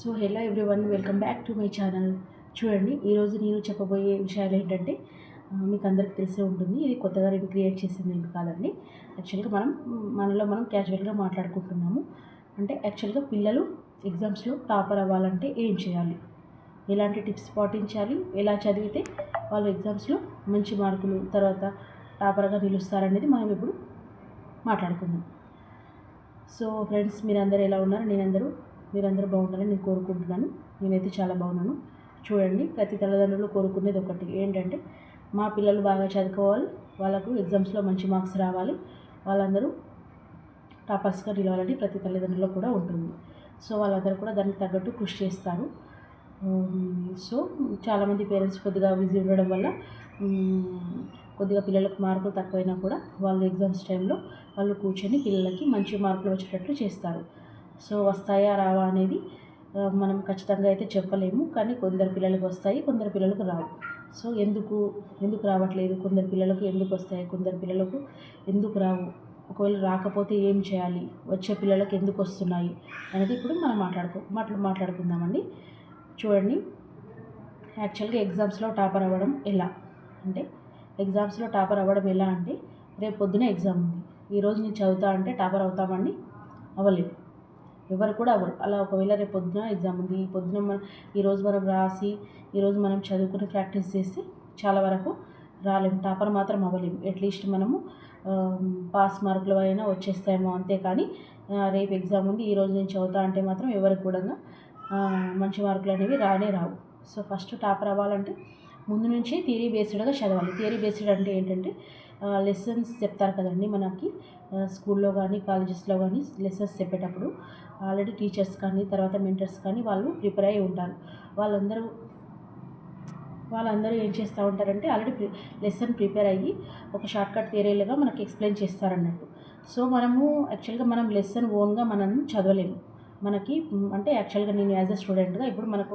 So hello everyone welcome back to my channel. చూడండి ఈరోజు నేను చెప్పబోయే విషయాలు ఏంటంటే మీకు అందరికి తెలిసే ఉంటుంది. ఇది కొత్తగా నేను క్రియేట్ చేసింది ఏమి కాదండి. యాక్చువల్గా మనం మనలో మనం క్యాజువల్గా మాట్లాడుకుంటున్నాము. అంటే యాక్చువల్గా పిల్లలు ఎగ్జామ్స్లో టాపర్ అవ్వాలంటే ఏం చేయాలి? ఎలాంటి టిప్స్ పాటించాలి? ఎలా చదివితే వాళ్ళు ఎగ్జామ్స్లో మంచి మార్కులు తర్వాత టాపర్గా నిలుస్తారనేది మనం ఇప్పుడు మాట్లాడుకుందాం. సో ఫ్రెండ్స్ మీరందరూ ఎలా ఉన్నారు? నేనందరూ మీరందరూ బాగుండాలని నేను కోరుకుంటున్నాను. నేనైతే చాలా బాగున్నాను. చూడండి ప్రతి తల్లిదండ్రులు కోరుకునేది ఒకటి. ఏంటంటే మా పిల్లలు బాగా చదువుకోవాలి. వాళ్ళకు ఎగ్జామ్స్లో మంచి మార్క్స్ రావాలి. వాళ్ళందరూ టాపర్స్గా నిలవాలని ప్రతి తల్లిదండ్రులు కూడా ఉంటుంది. సో వాళ్ళందరూ కూడా దానికి తగ్గట్టు కృషి చేస్తారు. సో చాలామంది పేరెంట్స్ కొద్దిగా బిజీ ఉండడం వల్ల కొద్దిగా పిల్లలకు మార్కులు తక్కువైనా కూడా వాళ్ళు ఎగ్జామ్స్ టైంలో వాళ్ళు కూర్చొని పిల్లలకి మంచి మార్కులు వచ్చేటట్లు చేస్తారు. సో వస్తాయా రావా అనేది మనం ఖచ్చితంగా అయితే చెప్పలేము. కానీ కొందరు పిల్లలకు వస్తాయి కొందరు పిల్లలకు రావు. సో ఎందుకు ఎందుకు రావట్లేదు? కొందరు పిల్లలకు ఎందుకు వస్తాయి? కొందరు పిల్లలకు ఎందుకు రావు? ఒకవేళ రాకపోతే ఏం చేయాలి? వచ్చే పిల్లలకు ఎందుకు వస్తున్నాయి? అనేది ఇప్పుడు మనం మాట్లాడుకో మాట్లా మాట్లాడుకుందామండి. చూడండి. యాక్చువల్గా ఎగ్జామ్స్లో టాపర్ అవ్వడం ఎలా? అంటే ఎగ్జామ్స్లో టాపర్ అవ్వడం ఎలా అంటే రేపు పొద్దున ఎగ్జామ్ ఉంది. ఈరోజు నేను చదువుతా అంటే టాపర్ అవుతామండి? అవ్వలేదు. ఎవరు కూడా అవ్వరు. అలా ఒకవేళ రేపు పొద్దున ఎగ్జామ్ ఉంది ఈ పొద్దున మనం ఈరోజు మనం రాసి ఈరోజు మనం చదువుకుని ప్రాక్టీస్ చేస్తే చాలా వరకు రాలేము టాపర్ మాత్రం అవ్వలేము అట్లీస్ట్ మనము పాస్ మార్కులు అయినా వచ్చేస్తాయేమో అంతే కానీ రేపు ఎగ్జామ్ ఉంది ఈరోజు నేను చదువుతా అంటే మాత్రం ఎవరికి కూడా మంచి మార్కులు అనేవి రానే రావు. సో ఫస్ట్ టాపర్ అవ్వాలంటే ముందు నుంచి థియరీ బేస్డ్గా చదవాలి. థియరీ బేస్డ్ అంటే ఏంటంటే లెసన్స్ చెప్తారు కదండి మనకి. స్కూల్లో కానీ కాలేజెస్లో కానీ లెసన్స్ చెప్పేటప్పుడు ఆల్రెడీ టీచర్స్ కానీ తర్వాత మెంటర్స్ కానీ వాళ్ళు ప్రిపేర్ అయి ఉంటారు. వాళ్ళందరూ వాళ్ళందరూ ఏం చేస్తూ ఉంటారంటే ఆల్రెడీ లెసన్ ప్రిపేర్ అయ్యి ఒక షార్ట్కట్ థియరీలుగా మనకి ఎక్స్ప్లెయిన్ చేస్తారన్నట్టు. సో మనము యాక్చువల్గా మనం లెసన్ ఓన్గా మనం చదవలేము. మనకి అంటే యాక్చువల్గా నేను యాజ్ అ స్టూడెంట్గా ఇప్పుడు మనకు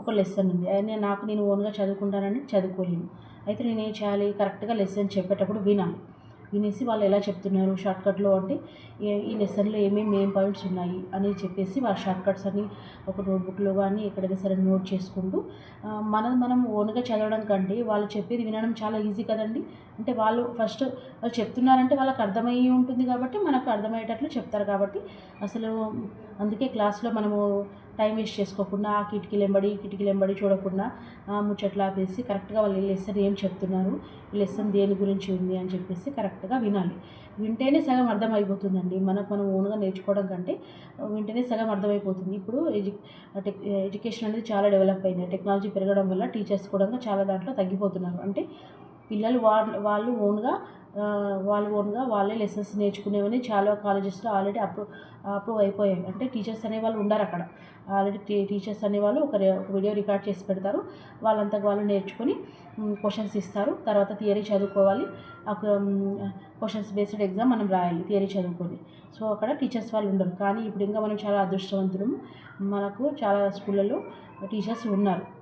ఒక లెసన్ ఉంది. అది నేను నాకు నేను ఓన్గా చదువుకుంటానని చదువుకోలేను. అయితే నేను ఏం చేయాలి కరెక్ట్గా లెసన్ చెప్పేటప్పుడు వినాలి. వినేసి వాళ్ళు ఎలా చెప్తున్నారు షార్ట్కట్లో అంటే ఏ ఈ లెసన్లో ఏమేమి ఏం పాయింట్స్ ఉన్నాయి అని చెప్పేసి వాళ్ళ షార్ట్కట్స్ అన్ని ఒక నోట్బుక్లో కానీ ఎక్కడైనా సరే నోట్ చేసుకుంటూ మనం మనం ఓన్గా చదవడం కంటే వాళ్ళు చెప్పేది వినడం చాలా ఈజీ కదండి. అంటే వాళ్ళు ఫస్ట్ వాళ్ళు చెప్తున్నారంటే వాళ్ళకి అర్థమయ్యి ఉంటుంది కాబట్టి మనకు అర్థమయ్యేటట్లు చెప్తారు కాబట్టి అసలు అందుకే క్లాస్లో మనము టైం వేస్ట్ చేసుకోకుండా ఆ కిటికీలు ఎంబడి కిటికీలు ఎంబడి చూడకుండా ఆ, ముచ్చట్లు ఆపేసి కరెక్ట్గా వాళ్ళు లెసన్ ఏం చెప్తున్నారు? లెసన్ దేని గురించి ఉంది? అని చెప్పేసి కరెక్ట్గా వినాలి. వింటేనే సగం అర్థమైపోతుందండి. మనకు మనం ఓన్గా నేర్చుకోవడం కంటే వింటేనే సగం అర్థమైపోతుంది. ఇప్పుడు ఎడ్యు టెక్ ఎడ్యుకేషన్ అనేది చాలా డెవలప్ అయింది. టెక్నాలజీ పెరగడం వల్ల టీచర్స్ కూడా చాలా దాంట్లో తగ్గిపోతున్నారు. అంటే పిల్లలు వాళ్ళు వాళ్ళు ఓన్గా వాళ్ళు ఓన్గా వాళ్ళే లెసన్స్ నేర్చుకునేవని చాలా కాలేజెస్లో ఆల్రెడీ అప్రూవ్ అప్రూవ్ అయిపోయాయి. అంటే టీచర్స్ అనేవాళ్ళు ఉండరు అక్కడ. ఆల్రెడీ టీచర్స్ అనేవాళ్ళు ఒక ఒక వీడియో రికార్డ్ చేసి పెడతారు. వాళ్ళంతా వాళ్ళు నేర్చుకొని క్వశ్చన్స్ ఇస్తారు. తర్వాత థియరీ చదువుకోవాలి. క్వశ్చన్స్ బేస్డ్ ఎగ్జామ్ మనం రాయాలి థియరీ చదువుకొని. సో అక్కడ టీచర్స్ వాళ్ళు ఉండరు. కానీ ఇప్పుడు ఇంకా మనం చాలా అదృష్టవంతులం. మనకు చాలా స్కూళ్ళలో టీచర్స్ ఉన్నారు.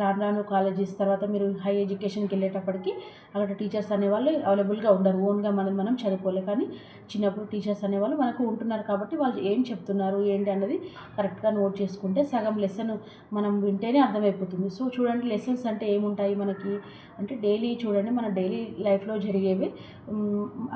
రాను రాను కాలేజెస్ తర్వాత మీరు హై ఎడ్యుకేషన్కి వెళ్ళేటప్పటికి అక్కడ టీచర్స్ అనేవాళ్ళు అవైలబుల్గా ఉండరు. ఓన్గా మనం మనం చదువుకోలే. కానీ చిన్నప్పుడు టీచర్స్ అనేవాళ్ళు మనకు ఉంటున్నారు కాబట్టి వాళ్ళు ఏం చెప్తున్నారు ఏంటి అన్నది కరెక్ట్గా నోట్ చేసుకుంటే సగం లెసన్ మనం వింటేనే అర్థమైపోతుంది. సో చూడండి లెసన్స్ అంటే ఏముంటాయి మనకి? అంటే డైలీ చూడండి మన డైలీ లైఫ్లో జరిగేవి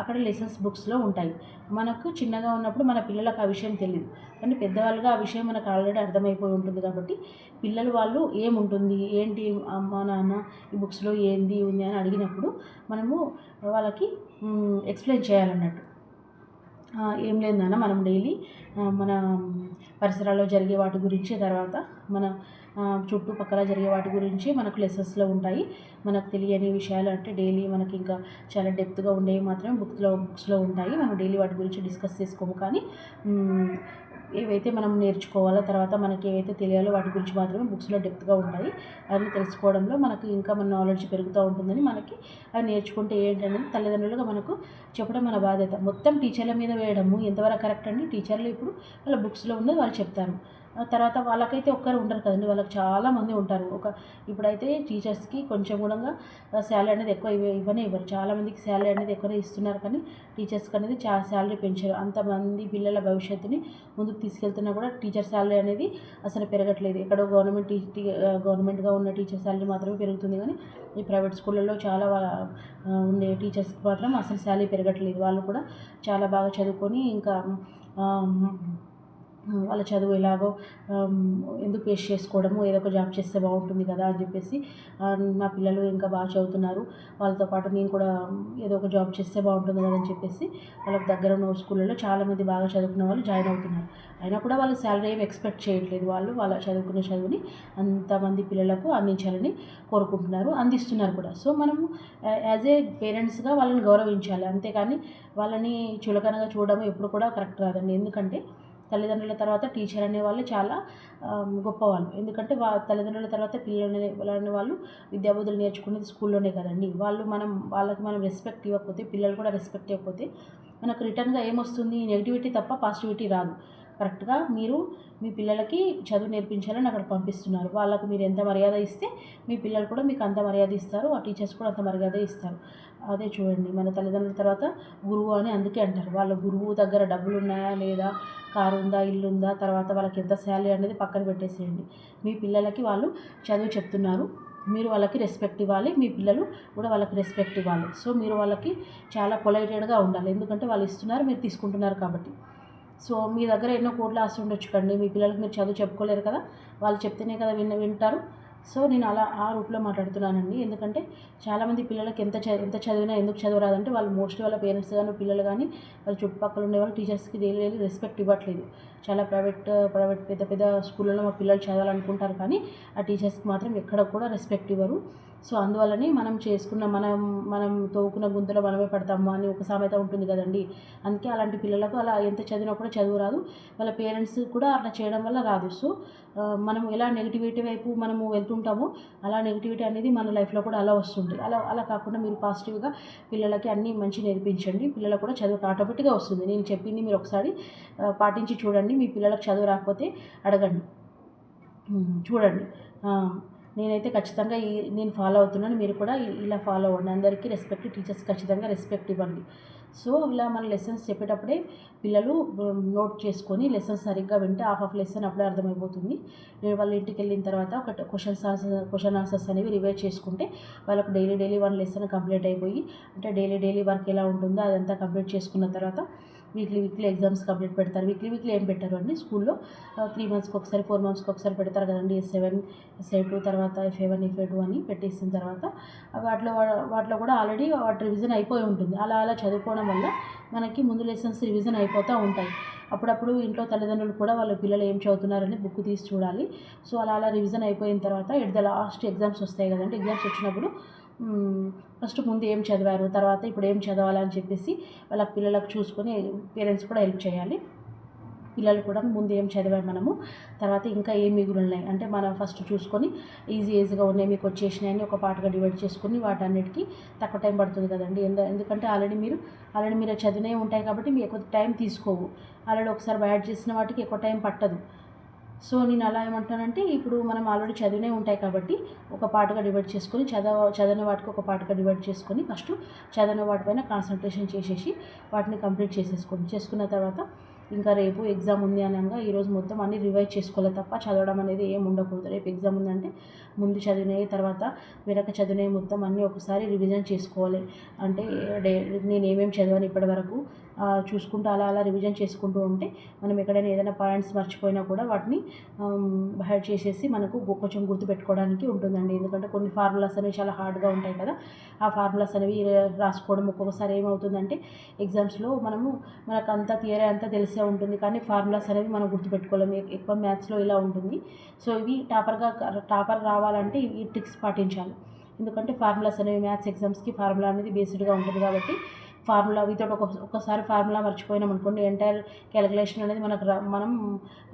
అక్కడ లెసన్స్ బుక్స్లో ఉంటాయి. మనకు చిన్నగా ఉన్నప్పుడు మన పిల్లలకు ఆ విషయం తెలియదు కానీ పెద్దవాళ్ళుగా ఆ విషయం మనకు ఆల్రెడీ అర్థమైపోయి ఉంటుంది కాబట్టి పిల్లలు వాళ్ళు ఏముంటుంది? ఏంటి అమ్మ నాన్న ఈ బుక్స్లో ఏంది ఉంది అని అడిగినప్పుడు మనము వాళ్ళకి ఎక్స్ప్లెయిన్ చేయాలన్నట్టు. ఏం లేదు నాన్న మనం డైలీ మన పరిసరాల్లో జరిగే వాటి గురించి తర్వాత మన చుట్టుపక్కల జరిగే వాటి గురించి మనకు లెసన్స్లో ఉంటాయి. మనకు తెలియని విషయాలు అంటే డైలీ మనకి ఇంకా చాలా డెప్త్గా ఉండేవి మాత్రమే బుక్స్లో బుక్స్లో ఉంటాయి. మనం డైలీ వాటి గురించి డిస్కస్ చేసుకోము కానీ ఏవైతే మనం నేర్చుకోవాలో తర్వాత మనకి ఏవైతే తెలియాలో వాటి గురించి మాత్రమే బుక్స్లో డెప్త్గా ఉంటాయి. అవి తెలుసుకోవడంలో మనకి ఇంకా మన నాలెడ్జ్ పెరుగుతూ ఉంటుందని మనకి అవి నేర్చుకుంటే ఏంటనేది తల్లిదండ్రులుగా మనకు చెప్పడం మన బాధ్యత. మొత్తం టీచర్ల మీద వేయడము ఎంతవరకు కరెక్ట్ అండి? టీచర్లు ఇప్పుడు వాళ్ళ బుక్స్లో ఉన్నది వాళ్ళు చెప్తారు. తర్వాత వాళ్ళకైతే ఒక్కరు ఉండరు కదండి. వాళ్ళకి చాలామంది ఉంటారు. ఒక ఇప్పుడైతే టీచర్స్కి కొంచెం కూడా శాలరీ అనేది ఎక్కువ ఇవ్వ ఇవ్వనే ఇవ్వరు. చాలామందికి శాలరీ అనేది ఎక్కువనే ఇస్తున్నారు కానీ టీచర్స్కి అనేది చా శాలరీ పెంచారు. అంతమంది పిల్లల భవిష్యత్తుని ముందుకు తీసుకెళ్తున్నా కూడా టీచర్ శాలరీ అనేది అసలు పెరగట్లేదు. ఎక్కడో గవర్నమెంట్ టీ గవర్నమెంట్గా ఉన్న టీచర్ శాలరీ మాత్రమే పెరుగుతుంది కానీ ఈ ప్రైవేట్ స్కూళ్ళల్లో చాలా ఉండే టీచర్స్కి మాత్రం అసలు శాలరీ పెరగట్లేదు. వాళ్ళు కూడా చాలా బాగా చదువుకొని ఇంకా వాళ్ళ చదువు ఎలాగో ఎందుకు వేస్ట్ చేసుకోవడము ఏదో ఒక జాబ్ చేస్తే బాగుంటుంది కదా అని చెప్పేసి నా పిల్లలు ఇంకా బాగా చదువుతున్నారు. వాళ్ళతో పాటు నేను కూడా ఏదో ఒక జాబ్ చేస్తే బాగుంటుంది కదా అని చెప్పేసి వాళ్ళకి దగ్గర ఉన్న స్కూళ్ళలో చాలామంది బాగా చదువుకున్న వాళ్ళు జాయిన్ అవుతున్నారు. అయినా కూడా వాళ్ళు శాలరీ ఏమి ఎక్స్పెక్ట్ చేయట్లేదు వాళ్ళు. వాళ్ళ చదువుకున్న చదువుని అంతమంది పిల్లలకు అందించాలని కోరుకుంటున్నారు అందిస్తున్నారు కూడా. సో మనము యాజ్ ఏ పేరెంట్స్గా వాళ్ళని గౌరవించాలి. అంతేకాని వాళ్ళని చులకనగా చూడడం ఎప్పుడు కూడా కరెక్ట్ రాదండి ఎందుకంటే తల్లిదండ్రుల తర్వాత టీచర్ అనే వాళ్ళు చాలా గొప్పవాళ్ళు. ఎందుకంటే వా తల్లిదండ్రుల తర్వాత పిల్లలు అనే వాళ్ళు విద్యాబుద్ధులు నేర్చుకునేది స్కూల్లోనే కదండి. వాళ్ళు మనం వాళ్ళకి మనం రెస్పెక్ట్ ఇవ్వకపోతే పిల్లలు కూడా రెస్పెక్ట్ ఇవ్వకపోతే మనకు రిటర్న్గా ఏమొస్తుంది? నెగిటివిటీ తప్ప పాజిటివిటీ రాదు. కరెక్ట్గా మీరు మీ పిల్లలకి చదువు నేర్పించాలని అక్కడ పంపిస్తున్నారు. వాళ్ళకు మీరు ఎంత మర్యాద ఇస్తే మీ పిల్లలు కూడా మీకు అంత మర్యాద ఇస్తారు. ఆ టీచర్స్ కూడా అంత మర్యాద ఇస్తారు. అదే చూడండి మన తల్లిదండ్రుల తర్వాత గురువు అని అందుకే అంటారు. వాళ్ళ గురువు దగ్గర డబ్బులు ఉన్నాయా లేదా కారు ఉందా ఇల్లు ఉందా తర్వాత వాళ్ళకి ఎంత శాలరీ అనేది పక్కన పెట్టేసేయండి. మీ పిల్లలకి వాళ్ళు చదువు చెప్తున్నారు. మీరు వాళ్ళకి రెస్పెక్ట్ ఇవ్వాలి. మీ పిల్లలు కూడా వాళ్ళకి రెస్పెక్ట్ ఇవ్వాలి. సో మీరు వాళ్ళకి చాలా పొలైటెడ్గా ఉండాలి. ఎందుకంటే వాళ్ళు ఇస్తున్నారు మీరు తీసుకుంటున్నారు కాబట్టి. సో మీ దగ్గర ఎన్నో కోట్లు ఆశ ఉండొచ్చు కండి. మీ పిల్లలకి మీరు చదువు చెప్పుకోలేరు కదా. వాళ్ళు చెప్తేనే కదా విన్న వింటారు. సో నేను అలా ఆ రూట్లో మాట్లాడుతున్నానండి. ఎందుకంటే చాలామంది పిల్లలకి ఎంత చ ఎంత చదివినా ఎందుకు చదవరాదంటే వాళ్ళు మోస్ట్లీ వాళ్ళ పేరెంట్స్ కానీ పిల్లలు కానీ వాళ్ళ చుట్టుపక్కల ఉండే వాళ్ళు టీచర్స్కి డైలీ డైలీ రెస్పెక్ట్ ఇవ్వట్లేదు. చాలా ప్రైవేట్ ప్రైవేట్ పెద్ద పెద్ద స్కూళ్ళలో మా పిల్లలు చదవాలనుకుంటారు కానీ ఆ టీచర్స్కి మాత్రం ఎక్కడ కూడా రెస్పెక్ట్ ఇవ్వరు. సో అందువల్లనే మనం చేసుకున్న మనం మనం తోకున్న గుంతలో మనమే పడతాము అని ఒక సామెత ఉంటుంది కదండి. అందుకే అలాంటి పిల్లలకు అలా ఎంత చదివినా కూడా చదువు రాదు. వాళ్ళ పేరెంట్స్ కూడా అట్లా చేయడం వల్ల రాదు. సో మనం ఎలా నెగిటివిటీ వైపు మనము వెళ్తుంటామో అలా నెగిటివిటీ అనేది మన లైఫ్లో కూడా అలా వస్తుంది. అలా అలా కాకుండా మీరు పాజిటివ్గా పిల్లలకి అన్నీ మంచి నేర్పించండి. పిల్లలకు కూడా చదువు ఆటోమేటిక్గా వస్తుంది. నేను చెప్పింది మీరు ఒకసారి పాటించి చూడండి. మీ పిల్లలకు చదువు రాకపోతే అడగండి. చూడండి. నేనైతే ఖచ్చితంగా ఈ నేను ఫాలో అవుతున్నాను. మీరు కూడా ఇలా ఫాలో అవ్వండి. అందరికీ రెస్పెక్ట్ టీచర్స్ ఖచ్చితంగా రెస్పెక్ట్ ఇవ్వండి. సో ఇలా మన లెసన్స్ చెప్పేటప్పుడే పిల్లలు నోట్ చేసుకొని లెసన్స్ సరిగ్గా వింటే హాఫ్ ఆఫ్ లెసన్ అప్పుడే అర్థమైపోతుంది. నేను వాళ్ళ ఇంటికి వెళ్ళిన తర్వాత ఒక క్వశ్చన్స్ ఆన్సర్స్ క్వశ్చన్ ఆన్సర్స్ అనేవి రివైజ్ చేసుకుంటే వాళ్ళకు daily daily one lesson complete అయిపోయి అంటే డైలీ డైలీ వర్క్ ఎలా ఉంటుందో అదంతా కంప్లీట్ చేసుకున్న తర్వాత వీక్లీ వీక్లీ ఎగ్జామ్స్ కంప్లీట్ పెడతారు. వీక్లీ వీక్లీ ఏం పెట్టారు అండి స్కూల్లో. త్రీ మంత్స్కి ఒకసారి ఫోర్ మంత్స్కి ఒకసారి పెడతారు కదండి. ఎస్ సెవెన్ ఎస్ఏ టూ తర్వాత ఎఫ్ఏ వన్ ఎఫ్ఏ టూ అని పెట్టేసిన తర్వాత వాటిలో వాటిలో కూడా ఆల్రెడీ వాటి రివిజన్ అయిపోయి ఉంటుంది. అలా అలా చదువుకోవడం వల్ల మనకి ముందు లెసన్స్ రివిజన్ అయిపోతూ ఉంటాయి. అప్పుడప్పుడు ఇంట్లో తల్లిదండ్రులు కూడా వాళ్ళ పిల్లలు ఏం చదువుతున్నారని బుక్ తీసి చూడాలి. సో అలా అలా రివిజన్ అయిపోయిన తర్వాత ఎట్ ద లాస్ట్ ఎగ్జామ్స్ వస్తాయి కదండి. ఎగ్జామ్స్ వచ్చినప్పుడు ఫస్ట్ ముందు ఏం చదివారు? తర్వాత ఇప్పుడు ఏం చదవాలని చెప్పేసి వాళ్ళ పిల్లలకు చూసుకొని పేరెంట్స్ కూడా హెల్ప్ చేయాలి. పిల్లలు కూడా ముందు ఏం చదివాం మనము తర్వాత ఇంకా ఏం మిగులు ఉన్నాయి? అంటే మనం ఫస్ట్ చూసుకొని ఈజీ ఈజీగా ఉన్నాయి మీకు వచ్చేసినాయని ఒక పాటగా డివైడ్ చేసుకుని వాటన్నిటికీ తక్కువ టైం పడుతుంది కదండి. ఎందు ఎందుకంటే ఆల్రెడీ మీరు ఆల్రెడీ మీరు చదివినవి ఉంటాయి కాబట్టి మీకు ఎక్కువ టైం తీసుకోవు. ఆల్రెడీ ఒకసారి యాడ్ చేసిన వాటికి ఎక్కువ టైం పట్టదు. సో నేను అలా ఏమంటానంటే ఇప్పుడు మనం ఆల్రెడీ చదివినే ఉంటాయి కాబట్టి ఒక పాటగా డివైడ్ చేసుకొని చదవ చదివిన వాటికి ఒక పాటగా డివైడ్ చేసుకొని ఫస్ట్ చదివిన వాటిపైన కాన్సన్ట్రేషన్ చేసేసి వాటిని కంప్లీట్ చేసేసుకోండి. చేసుకున్న తర్వాత ఇంకా రేపు ఎగ్జామ్ ఉంది అనగా ఈరోజు మొత్తం అన్ని రివైజ్ చేసుకోవాలి తప్ప చదవడం అనేది ఏం ఉండకూడదు. రేపు ఎగ్జామ్ ఉందంటే ముందు చదివినవి తర్వాత వెనక చదివినవి మొత్తం అన్నీ ఒకసారి రివిజన్ చేసుకోవాలి. అంటే డే నేను ఏమేమి చదివాను ఇప్పటి వరకు చూసుకుంటూ అలా అలా రివిజన్ చేసుకుంటూ ఉంటే మనం ఎక్కడైనా ఏదైనా పాయింట్స్ మర్చిపోయినా కూడా వాటిని హైడ్ చేసేసి మనకు కొంచెం గుర్తుపెట్టుకోవడానికి ఉంటుందండి. ఎందుకంటే కొన్ని ఫార్ములాస్ అనేవి చాలా హార్డ్గా ఉంటాయి కదా. ఆ ఫార్ములాస్ అనేవి రాసుకోవడం ఒక్కొక్కసారి ఏమవుతుందంటే ఎగ్జామ్స్లో మనము మనకు అంతా థియరీ అంతా తెలిసే ఉంటుంది కానీ ఫార్ములాస్ అనేవి మనం గుర్తుపెట్టుకోలేము. ఎక్కువ మ్యాథ్స్లో ఇలా ఉంటుంది. సో ఇవి టాపర్గా టాపర్ రావాలంటే ఈ ట్రిక్స్ పాటించాలి. ఎందుకంటే ఫార్ములాస్ అనేవి మ్యాథ్స్ ఎగ్జామ్స్కి ఫార్ములా అనేది బేస్డ్గా ఉంటుంది కాబట్టి ఫార్ములా వితౌట్ ఒక ఒకసారి ఫార్ములా మర్చిపోయినాం అనుకోండి ఎంటైర్ క్యాలిక్యులేషన్ అనేది మనకు రా మనం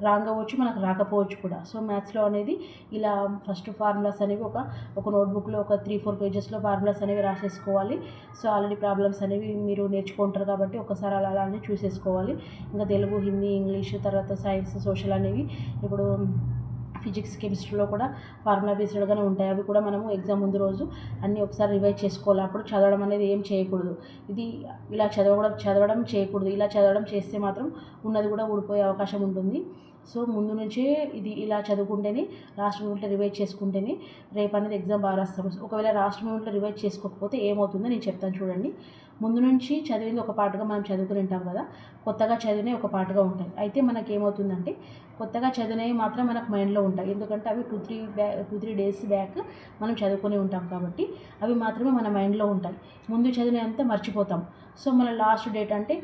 రాంగ్ అవ్వచ్చు మనకు రాకపోవచ్చు కూడా. సో మ్యాథ్స్లో అనేది ఇలా ఫస్ట్ ఫార్ములాస్ అనేవి ఒక ఒక నోట్బుక్లో ఒక త్రీ ఫోర్ పేజెస్లో ఫార్ములాస్ అనేవి రాసేసుకోవాలి. సో ఆల్రెడీ ప్రాబ్లమ్స్ అనేవి మీరు నేర్చుకుంటారు కాబట్టి ఒకసారి అలా అలానే చూసేసుకోవాలి. ఇంకా తెలుగు హిందీ ఇంగ్లీష్ తర్వాత సైన్స్ సోషల్ అనేవి ఇప్పుడు ఫిజిక్స్ కెమిస్ట్రీలో కూడా ఫార్ములా బేస్డ్గానే ఉంటాయి. అవి కూడా మనము ఎగ్జామ్ ముందు రోజు అన్నీ ఒకసారి రివైజ్ చేసుకోవాలి. అప్పుడు చదవడం అనేది ఏం చేయకూడదు. ఇది ఇలా చదవడం చదవడం చేయకూడదు. ఇలా చదవడం చేస్తే మాత్రం ఉన్నది కూడా ఊడిపోయే అవకాశం ఉంటుంది. సో ముందు నుంచే ఇది ఇలా చదువుకుంటేనే లాస్ట్ మూమెంట్లో రివైజ్ చేసుకుంటేనే రేపు అనేది ఎగ్జామ్ బాగా రాస్తాము. ఒకవేళ లాస్ట్ మూమెంట్లో రివైజ్ చేసుకోకపోతే ఏమవుతుందో నేను చెప్తాను చూడండి. ముందు నుంచి చదివింది ఒక పాటగా మనం చదువుకుని ఉంటాం కదా కొత్తగా చదివినవి ఒక పాటగా ఉంటాయి. అయితే మనకి ఏమవుతుందంటే కొత్తగా చదివినవి మాత్రం మనకు మైండ్లో ఉంటాయి. ఎందుకంటే అవి two three back two three days back మనం చదువుకొని ఉంటాం కాబట్టి అవి మాత్రమే మన మైండ్లో ఉంటాయి. ముందు చదివినంత మర్చిపోతాం. సో మన లాస్ట్ డేట్ అంటే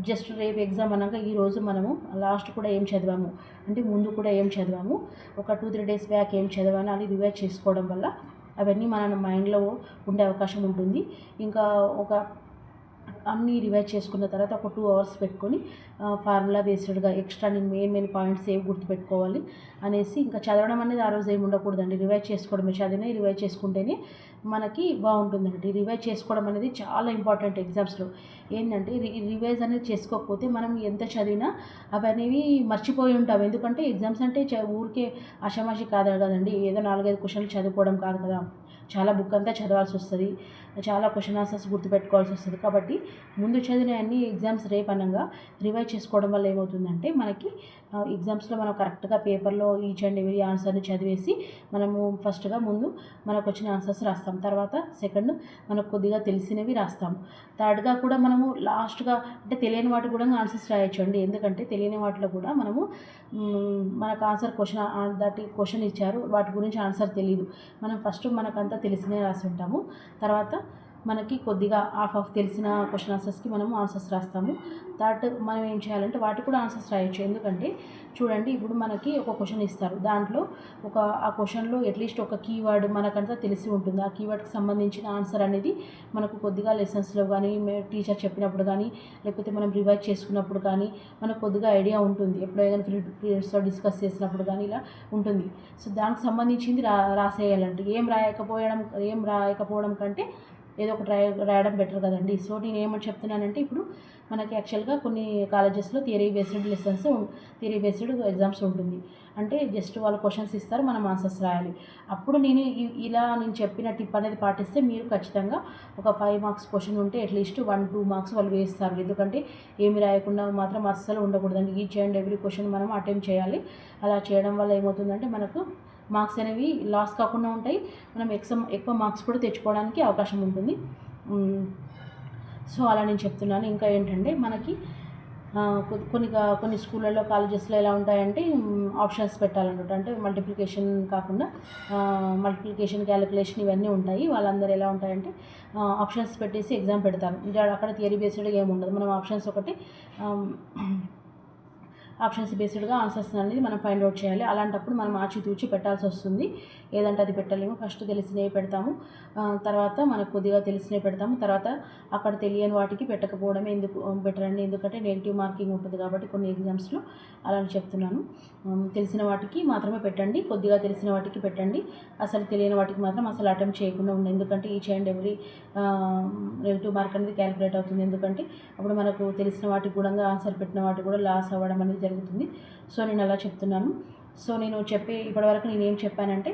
జస్ట్ రేపు ఎగ్జామ్ అన్నాక ఈరోజు మనము లాస్ట్ కూడా ఏం చదివాము? అంటే ముందు కూడా ఏం చదివాము? ఒక టూ త్రీ డేస్ బ్యాక్ ఏం చదివాను? అని రివైజ్ చేసుకోవడం వల్ల అవన్నీ మన మైండ్లో ఉండే అవకాశం ఉంటుంది. ఇంకా ఒక అన్నీ రివైజ్ చేసుకున్న తర్వాత ఒక టూ అవర్స్ పెట్టుకొని ఫార్ములా బేస్డ్గా ఎక్స్ట్రా నేను మెయిన్ మెయిన్ పాయింట్స్ ఏవి గుర్తుపెట్టుకోవాలి అనేసి ఇంకా చదవడం అనేది ఆ రోజు ఏమి ఉండకూడదండి. రివైజ్ చేసుకోవడమే చదివినా రివైజ్ చేసుకుంటేనే మనకి బాగుంటుందండి. రివైజ్ చేసుకోవడం అనేది చాలా ఇంపార్టెంట్ ఎగ్జామ్స్లో. ఏంటంటే రివైజ్ అనేది చేసుకోకపోతే మనం ఎంత చదివినా అవి అనేవి మర్చిపోయి ఉంటాం. ఎందుకంటే ఎగ్జామ్స్ అంటే ఊరికే ఆషామాషి కాదు కదండి. ఏదో నాలుగైదు క్వశ్చన్లు చదువుకోవడం కాదు కదా. చాలా బుక్ అంతా చదవాల్సి వస్తుంది. చాలా క్వశ్చన్ ఆన్సర్స్ గుర్తుపెట్టుకోవాల్సి వస్తుంది. కాబట్టి ముందు చదివిన అన్ని ఎగ్జామ్స్ రేపు అనగా రివైజ్ చేసుకోవడం వల్ల ఏమవుతుందంటే మనకి ఎగ్జామ్స్లో మనం కరెక్ట్గా పేపర్లో ఈచ్ అండ్ ఎవరీ ఆన్సర్ని చదివేసి మనము ఫస్ట్గా ముందు మనకు వచ్చిన ఆన్సర్స్ రాస్తాం. తర్వాత సెకండ్ మనకు కొద్దిగా తెలిసినవి రాస్తాం. థర్డ్గా కూడా మనము లాస్ట్గా అంటే తెలియని వాటి కూడా ఆన్సర్స్ రాయొచ్చు అండి ఎందుకంటే తెలియని వాటిలో కూడా మనము మనకు ఆన్సర్ క్వశ్చన్ దాటి క్వశ్చన్ ఇచ్చారు. వాటి గురించి ఆన్సర్ తెలియదు మనం ఫస్ట్ మనకంతా తెలిసినే రాసి ఉంటాము. తర్వాత మనకి కొద్దిగా హాఫ్ ఆఫ్ తెలిసిన క్వశ్చన్ ఆన్సర్స్కి మనము ఆన్సర్స్ రాస్తాము. దాట్ మనం ఏం చేయాలంటే వాటికి కూడా ఆన్సర్స్ రాయొచ్చు. ఎందుకంటే చూడండి ఇప్పుడు మనకి ఒక క్వశ్చన్ ఇస్తారు. దాంట్లో ఒక ఆ క్వశ్చన్లో అట్లీస్ట్ ఒక కీవర్డ్ మనకంతా తెలిసి ఉంటుంది. ఆ కీవర్డ్కి సంబంధించిన ఆన్సర్ అనేది మనకు కొద్దిగా లెసన్స్లో కానీ టీచర్ చెప్పినప్పుడు కానీ లేకపోతే మనం రివైజ్ చేసుకున్నప్పుడు కానీ మనకు కొద్దిగా ఐడియా ఉంటుంది. ఎప్పుడైనా ఏదైనా ఫ్రీ పీరియడ్స్లో డిస్కస్ చేసినప్పుడు కానీ ఇలా ఉంటుంది. సో దానికి సంబంధించింది రా రాసేయాలంటే ఏం రాయకపోవడం ఏం రాయకపోవడం కంటే ఏదో ఒకటి రాయ రాయడం బెటర్ కదండి. సో నేను ఏమని చెప్తున్నానంటే ఇప్పుడు మనకి యాక్చువల్గా కొన్ని కాలేజెస్లో theory based lessons theory based exams ఉంటుంది. అంటే జస్ట్ వాళ్ళు క్వశ్చన్స్ ఇస్తారు మనం ఆన్సర్స్ రాయాలి. అప్పుడు నేను ఇలా నేను చెప్పిన టిప్ అనేది పాటిస్తే మీరు ఖచ్చితంగా ఒక ఫైవ్ మార్క్స్ క్వశ్చన్ ఉంటే at least one two marks వాళ్ళు వేస్తారు. ఎందుకంటే ఏమి రాయకుండా మాత్రం అస్సలు ఉండకూడదండి. ఈచ్ అండ్ ఎవ్రీ క్వశ్చన్ మనం అటెంప్ట్ చేయాలి. అలా చేయడం వల్ల ఏమవుతుందంటే మనకు మార్క్స్ అనేవి లాస్ కాకుండా ఉంటాయి. మనం ఎక్సమ్ ఎక్కువ మార్క్స్ కూడా తెచ్చుకోవడానికి అవకాశం ఉంటుంది. సో అలా నేను చెప్తున్నాను. ఇంకా ఏంటంటే మనకి కొన్ని కొన్ని స్కూళ్ళల్లో కాలేజెస్లో ఎలా ఉంటాయంటే ఆప్షన్స్ పెట్టాలన్నమాట. అంటే మల్టిప్లికేషన్ కాకుండా మల్టిప్లికేషన్ క్యాలిక్యులేషన్ ఇవన్నీ ఉంటాయి. వాళ్ళందరూ ఎలా ఉంటాయంటే ఆప్షన్స్ పెట్టేసి ఎగ్జామ్ పెడతారు. అక్కడ థియరీ బేస్డ్ ఏమి ఉండదు మనం ఆప్షన్స్ ఒకటి ఆప్షన్స్ బేస్డ్గా ఆన్సర్స్ అనేది మనం ఫైండ్ అవుట్ చేయాలి. అలాంటప్పుడు మనం ఆచితూచి పెట్టాల్సి వస్తుంది. ఏదంటే అది పెట్టలేము. ఫస్ట్ తెలిసినవి పెడతాము. తర్వాత మనకు కొద్దిగా తెలిసినవి పెడతాము. తర్వాత అక్కడ తెలియని వాటికి పెట్టకపోవడమే ఎందుకు బెటర్ అండి. ఎందుకంటే నెగిటివ్ మార్కింగ్ ఉంటుంది కాబట్టి కొన్ని ఎగ్జామ్స్లో అలా చెప్తున్నాను. తెలిసిన వాటికి మాత్రమే పెట్టండి. కొద్దిగా తెలిసిన వాటికి పెట్టండి. అసలు తెలియని వాటికి మాత్రం అసలు అటెంప్ట్ చేయకుండా ఉండండి. ఎందుకంటే each and every negative mark అనేది క్యాలిక్యులేట్ అవుతుంది. ఎందుకంటే అప్పుడు మనకు తెలిసిన వాటికి కూడా ఆన్సర్ పెట్టిన వాటికి కూడా లాస్ అవ్వడం అనేది జరుగుతుంది. సో నేను అలా చెప్తున్నాను. సో నేను చెప్పే ఇప్పటివరకు నేను ఏం చెప్పానంటే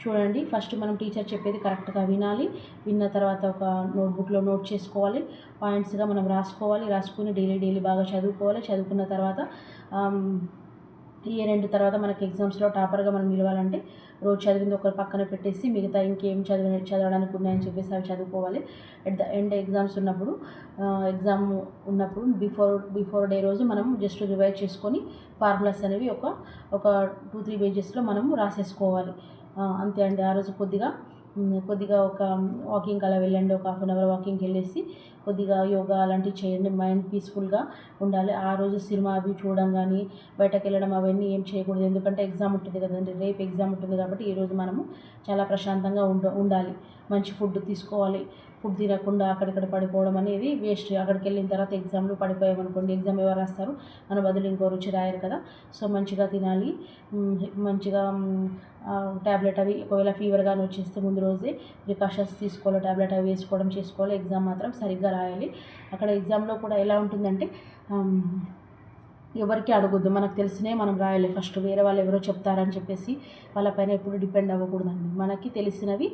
చూడండి ఫస్ట్ మనం టీచర్ చెప్పేది కరెక్ట్గా వినాలి. విన్న తర్వాత ఒక నోట్బుక్లో నోట్ చేసుకోవాలి. పాయింట్స్గా మనం రాసుకోవాలి. రాసుకుని డైలీ డైలీ బాగా చదువుకోవాలి. చదువుకున్న తర్వాత ఇయర్ ఎండ్ తర్వాత మనకి ఎగ్జామ్స్లో టాపర్గా మనం నిలవాలంటే రోజు చదివింది ఒకరి పక్కన పెట్టేసి మిగతా ఇంకేం చదివి చదవడానికి ఉన్నాయని చెప్పేసి అవి చదువుకోవాలి. ఎట్ ద ఎండ్ ఎగ్జామ్స్ ఉన్నప్పుడు ఎగ్జామ్ ఉన్నప్పుడు బిఫోర్ బిఫోర్ డే రోజు మనం జస్ట్ రివైజ్ చేసుకొని ఫార్ములాస్ అనేవి ఒక ఒక టూ త్రీ పేజెస్లో మనం రాసేసుకోవాలి. అంతే అండి. ఆ రోజు కొద్దిగా కొద్దిగా ఒక వాకింగ్ అలా వెళ్ళండి ఒక హాఫ్ అన్ అవర్ వాకింగ్కి వెళ్ళేసి కొద్దిగా యోగా అలాంటివి చేయండి మైండ్ పీస్ఫుల్గా ఉండాలి. ఆ రోజు సినిమా అవి చూడడం కానీ బయటకు వెళ్ళడం అవన్నీ ఏం చేయకూడదు. ఎందుకంటే ఎగ్జామ్ ఉంటుంది కదండి రేపు ఎగ్జామ్ ఉంటుంది కాబట్టి ఈరోజు మనము చాలా ప్రశాంతంగా ఉండ ఉండాలి. మంచి ఫుడ్ తీసుకోవాలి. ఫుడ్ తినకుండా అక్కడిక్కడ పడిపోవడం అనేది వేస్ట్. అక్కడికి వెళ్ళిన తర్వాత ఎగ్జామ్లు పడిపోయామనుకోండి ఎగ్జామ్ ఎవరు రాస్తారు? మన బదులు ఇంకో రుచి రాయరు కదా. సో మంచిగా తినాలి. మంచిగా ట్యాబ్లెట్ అవి ఒకవేళ ఫీవర్ కానీ వచ్చేస్తే ముందు రోజే ప్రికాషన్స్ తీసుకోవాలి ట్యాబ్లెట్ అవి వేసుకోవడం చేసుకోవాలి. ఎగ్జామ్ మాత్రం సరిగ్గా రాయాలి. అక్కడ ఎగ్జామ్లో కూడా ఎలా ఉంటుందంటే ఎవరికి అడగొద్దు. మనకు తెలిసినే మనం రాయాలి. ఫస్ట్ వేరే వాళ్ళు ఎవరో చెప్తారని చెప్పేసి వాళ్ళపైన ఎప్పుడు డిపెండ్ అవ్వకూడదండి. మనకి తెలిసినవి